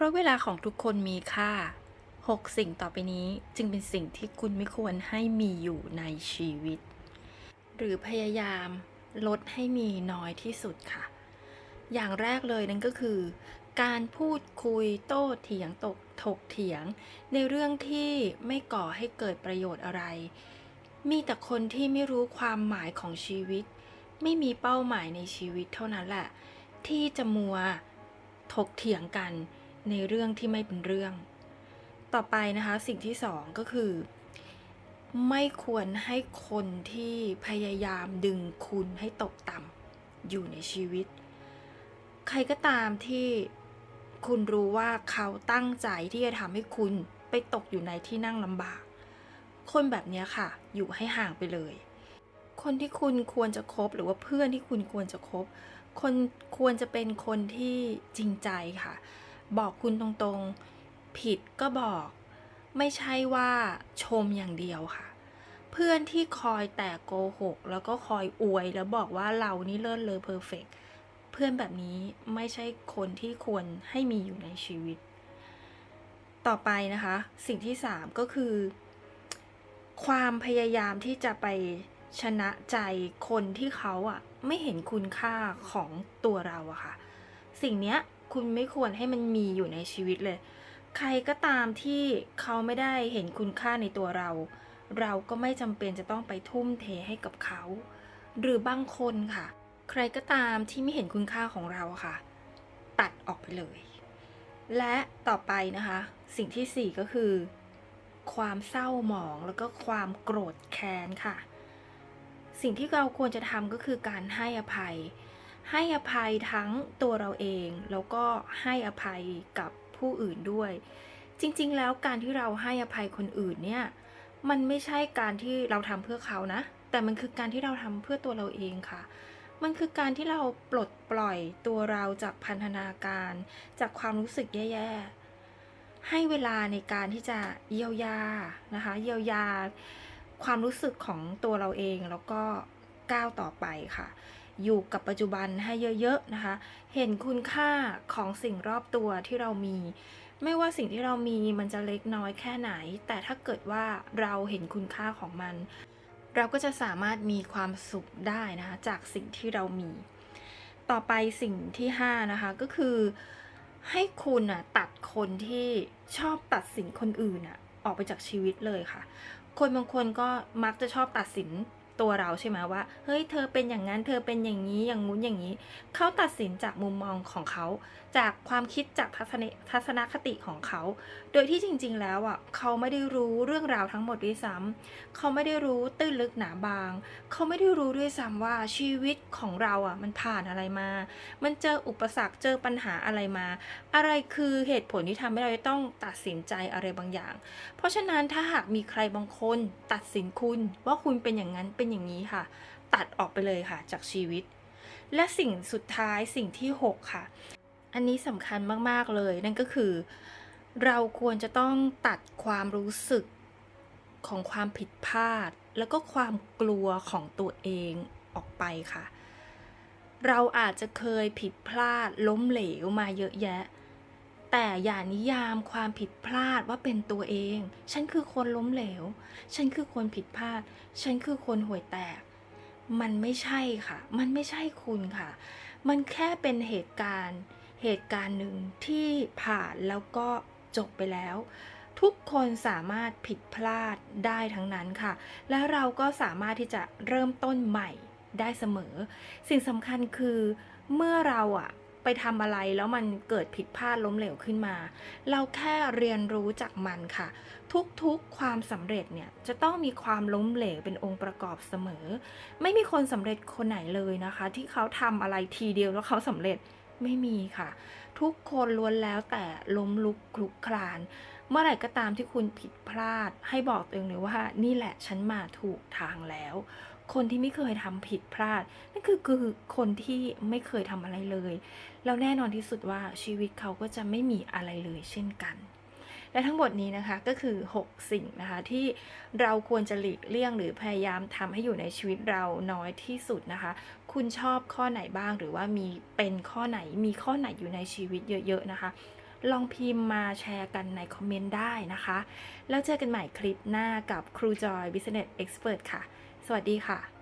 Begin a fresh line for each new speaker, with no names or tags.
ราะเวลาของทุกคนมีค่า 6 สิ่งต่อไปนี้จึงเป็นสิ่งที่คุณไม่ควรให้มีอยู่ในชีวิต หรือพยายามลดให้มีน้อยที่สุดค่ะ อย่างแรกเลยนั่นก็คือ การพูดคุยโต้เถียงตกถกเถียง ในเรื่องที่ไม่ก่อให้เกิดประโยชน์อะไร มีแต่คนที่ไม่รู้ความหมายของชีวิต ไม่มีเป้าหมายในชีวิตเท่านั้นแหละ ที่จะมัวถกเถียงกัน ในเรื่องที่ไม่เป็นเรื่อง ต่อไปนะคะสิ่งที่สองก็คือ ไม่ควรให้คนที่พยายามดึงคุณให้ตกต่ำอยู่ในชีวิต ใครก็ตามที่คุณรู้ว่าเขาตั้งใจที่จะทำให้คุณไปตกอยู่ในที่นั่งลำบาก คนแบบนี้ค่ะ อยู่ให้ห่างไปเลย คนที่คุณควรจะคบหรือว่าเพื่อนที่คุณควรจะคบ คนควรจะเป็นคนที่จริงใจค่ะ บอกคุณตรงๆ ผิดก็บอก ไม่ใช่ว่าชมอย่างเดียวค่ะ เพื่อนที่คอยแต่โกหก แล้วก็คอยอวยแล้วบอกว่าเรานี่เลิศเลอเพอร์เฟกเพื่อนแบบนี้ไม่ใช่คนที่ควรให้มีอยู่ในชีวิต ต่อไปนะคะ สิ่งที่สามก็คือ ความพยายามที่จะไปชนะใจคนที่เขาอะไม่เห็นคุณค่าของตัวเราอะค่ะ สิ่งเนี้ย คุณไม่ควรให้มันมีอยู่ในชีวิตเลย ใครก็ตามที่เขาไม่ได้เห็นคุณค่าในตัวเรา เราก็ไม่จำเป็นจะต้องไปทุ่มเทให้กับเขา หรือบางคนค่ะ ใครก็ตามที่ไม่เห็นคุณค่าของเราค่ะ ตัดออกไปเลย และต่อไปนะคะ สิ่งที่สี่ก็คือ ความเศร้าหมองแล้วก็ความโกรธแค้นค่ะ สิ่งที่เราควรจะทำก็คือการให้อภัย ให้อภัยทั้งตัวเราเอง แล้วก็ให้อภัยกับผู้อื่นด้วย จริงๆ แล้วการที่เราให้อภัยคนอื่นเนี่ยมันไม่ใช่การที่เราทำเพื่อเขานะ แต่มันคือการที่เราทำเพื่อตัวเราเองค่ะ มันคือการที่เราปลดปล่อยตัวเราจากพันธนาการ จากความรู้สึกแย่ๆ ให้เวลาในการที่จะเยียวยานะคะ เยียวยาความรู้สึกของตัวเราเองแล้วก็ก้าวต่อไปค่ะ อยู่กับปัจจุบันให้เยอะๆนะคะ เห็นคุณค่าของสิ่งรอบตัวที่เรามี ไม่ว่าสิ่งที่เรามีมันจะเล็กน้อยแค่ไหน แต่ถ้าเกิดว่าเราเห็นคุณค่าของมัน เราก็จะสามารถมีความสุขได้นะคะ จากสิ่งที่เรามี ต่อไปสิ่งที่ 5 นะคะก็คือ ให้คุณอะตัดคนที่ชอบตัดสินคนอื่นอะออกไปจากชีวิตเลยค่ะ คนบางคนก็มักจะชอบตัดสิน ตัวเราใช่ไหมว่า เฮ้ยเธอเป็นอย่างนั้น เธอเป็นอย่างนี้อย่างงู้นอย่างนี้ เขาตัดสินจากมุมมองของเขา จากความคิดจากทัศนคติของเขา โดยที่จริง ๆ แล้วอะเขาไม่ได้รู้เรื่องราวทั้งหมดด้วยซ้ำเขาไม่ได้รู้ตื้นลึกหนาบาง เขาไม่ได้รู้ด้วยซ้ำว่าชีวิตของเราอะมันผ่านอะไรมา มันเจออุปสรรคเจอปัญหาอะไรมา อะไรคือเหตุผลที่ทำให้เราต้องตัดสินใจอะไรบางอย่าง เพราะฉะนั้นถ้าหากมีใครบางคนตัดสินคุณว่าคุณเป็นอย่างนั้นเป็นอย่างนี้ค่ะ ตัดออกไปเลยค่ะจากชีวิต และสิ่งสุดท้ายสิ่งที่ 6 ค่ะ อันนี้สำคัญมาก ๆ เลย นั่นก็คือ เราควรจะต้องตัดความรู้สึกของความผิดพลาด แล้วก็ความกลัวของตัวเองออกไปค่ะ เราอาจจะเคยผิดพลาดล้มเหลวมาเยอะแยะ แต่อย่านิยามความผิดพลาดว่าเป็นตัวเอง ฉันคือคนล้มเหลว ฉันคือคนผิดพลาด ฉันคือคนห่วยแตก มันไม่ใช่ค่ะ มันไม่ใช่คุณค่ะ มันแค่เป็นเหตุการณ์ เหตุการณ์หนึ่งที่ผ่านแล้วก็จบไปแล้ว ทุกคนสามารถผิดพลาดได้ทั้งนั้นค่ะ และเราก็สามารถที่จะเริ่มต้นใหม่ได้เสมอ สิ่งสำคัญคือเมื่อเราอะ ไปทำอะไรแล้วมันเกิดผิดพลาดล้มเหลวขึ้นมา เราแค่เรียนรู้จากมันค่ะ ทุกๆความสำเร็จเนี่ยจะต้องมีความล้มเหลวเป็นองค์ประกอบเสมอ ไม่มีคนสำเร็จคนไหนเลยนะคะ ที่เขาทำอะไรทีเดียวแล้วเขาสำเร็จไม่มีค่ะ ทุกคนล้วนแล้วแต่ล้มลุกคลุกคลาน เมื่อไหร่ก็ตามที่คุณผิดพลาด ให้บอกตัวเองเลยว่านี่แหละฉันมาถูกทางแล้ว คนที่ไม่เคยทำผิดพลาด นั่นคือคือคนที่ไม่เคยทำอะไรเลย แล้วแน่นอนที่สุดว่าชีวิตเขาก็จะไม่มีอะไรเลยเช่นกัน และทั้งหมดนี้นะคะก็คือ 6 สิ่งนะคะที่เราควรจะหลีกเลี่ยงหรือพยายามทำให้อยู่ในชีวิตเราน้อยที่สุดนะคะ คุณชอบข้อไหนบ้างหรือว่ามีเป็นข้อไหนมีข้อไหนอยู่ในชีวิตเยอะๆนะคะลองพิมพ์มาแชร์กันในคอมเมนต์ได้นะคะ แล้วเจอกันใหม่คลิปหน้ากับครูจอย Business Expert ค่ะ วัสดีค่ะ